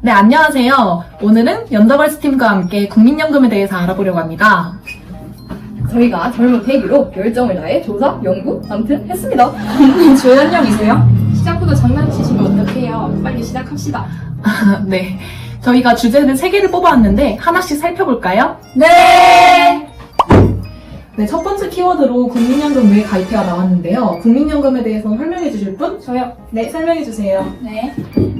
네, 안녕하세요. 오늘은 연더걸스 팀과 함께 국민연금에 대해서 알아보려고 합니다. 저희가 젊은 패기로 열정을 다해 조사, 연구, 아무튼 했습니다. 조연령이세요? 시작부터 장난치시면 어떡해요. 빨리 시작합시다. 네. 저희가 주제는 3개를 뽑아왔는데 하나씩 살펴볼까요? 네! 네, 첫 번째 키워드로 국민연금 왜 가입해가 나왔는데요. 국민연금에 대해서 설명해 주실 분? 저요. 네, 설명해 주세요. 네.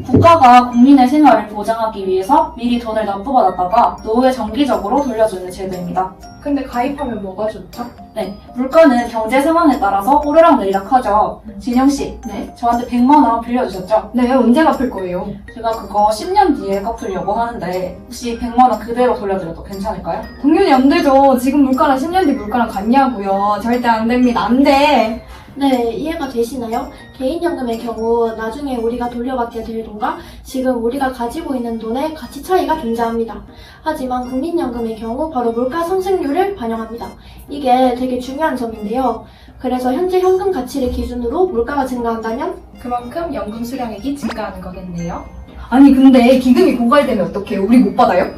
국가가 국민의 생활을 보장하기 위해서 미리 돈을 납부받았다가 노후에 정기적으로 돌려주는 제도입니다. 근데 가입하면 뭐가 좋죠? 네. 물가는 경제 상황에 따라서 오르락 내리락 하죠. 진영 씨, 네. 저한테 100만 원 빌려주셨죠? 네, 언제 갚을 거예요? 제가 그거 10년 뒤에 갚으려고 하는데 혹시 100만 원 그대로 돌려드려도 괜찮을까요? 당연히 안 되죠. 지금 물가랑 10년 뒤 물가랑 같냐고요. 절대 안 됩니다. 안 돼. 네, 이해가 되시나요? 개인연금의 경우 나중에 우리가 돌려받게 될 돈과 지금 우리가 가지고 있는 돈의 가치 차이가 존재합니다. 하지만 국민연금의 경우 바로 물가 상승률을 반영합니다. 이게 되게 중요한 점인데요. 그래서 현재 현금 가치를 기준으로 물가가 증가한다면 그만큼 연금 수령액이 증가하는 거겠네요. 아니, 근데 기금이 고갈되면 어떡해요? 우리 못 받아요?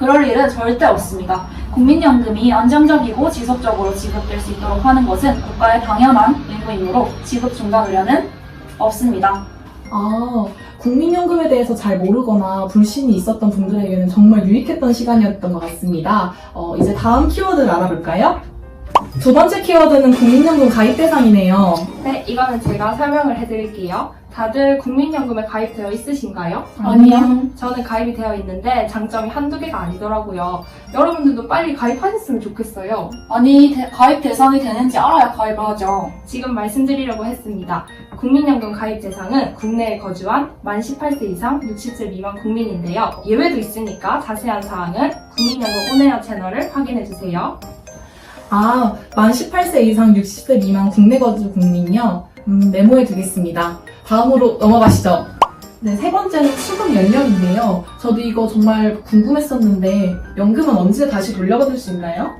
그럴 일은 절대 없습니다. 국민연금이 안정적이고 지속적으로 지급될 수 있도록 하는 것은 국가의 당연한 의무이므로 지급 중단 우려는 없습니다. 아, 국민연금에 대해서 잘 모르거나 불신이 있었던 분들에게는 정말 유익했던 시간이었던 것 같습니다. 어, 이제 다음 키워드를 알아볼까요? 두 번째 키워드는 국민연금 가입 대상이네요. 네, 이거는 제가 설명을 해드릴게요. 다들 국민연금에 가입되어 있으신가요? 아니요. 저는 가입이 되어 있는데 장점이 한두 개가 아니더라고요. 여러분들도 빨리 가입하셨으면 좋겠어요. 아니, 대- 가입 대상이 되는지 알아야 가입을 하죠. 지금 말씀드리려고 했습니다. 국민연금 가입 대상은 국내에 거주한 만 18세 이상 60세 미만 국민인데요. 예외도 있으니까 자세한 사항은 국민연금 온에어 채널을 확인해주세요. 아, 만 18세 이상 60세 미만 국내 거주 국민이요? 음, 메모해 두겠습니다. 다음으로 넘어가시죠. 네, 세 번째는 수급 연령인데요. 저도 이거 정말 궁금했었는데, 연금은 언제 다시 돌려받을 수 있나요?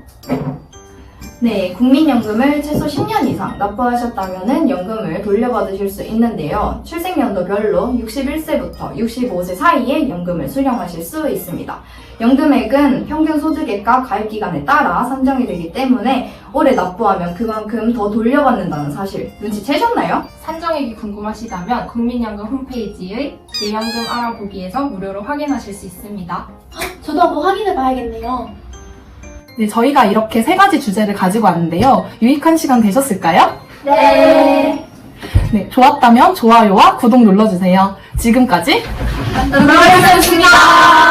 네, 국민연금을 최소 10년 이상 납부하셨다면 연금을 돌려받으실 수 있는데요. 출생연도별로 61세부터 65세 사이에 연금을 수령하실 수 있습니다. 연금액은 평균 소득액과 가입기간에 따라 산정이 되기 때문에 올해 납부하면 그만큼 더 돌려받는다는 사실 눈치채셨나요? 산정액이 궁금하시다면 국민연금 홈페이지의 예연금 알아보기에서 무료로 확인하실 수 있습니다. 저도 한번 확인해 봐야겠네요. 네, 저희가 이렇게 세 가지 주제를 가지고 왔는데요. 유익한 시간 되셨을까요? 네. 네, 좋았다면 좋아요와 구독 눌러주세요. 지금까지 안녕하세요.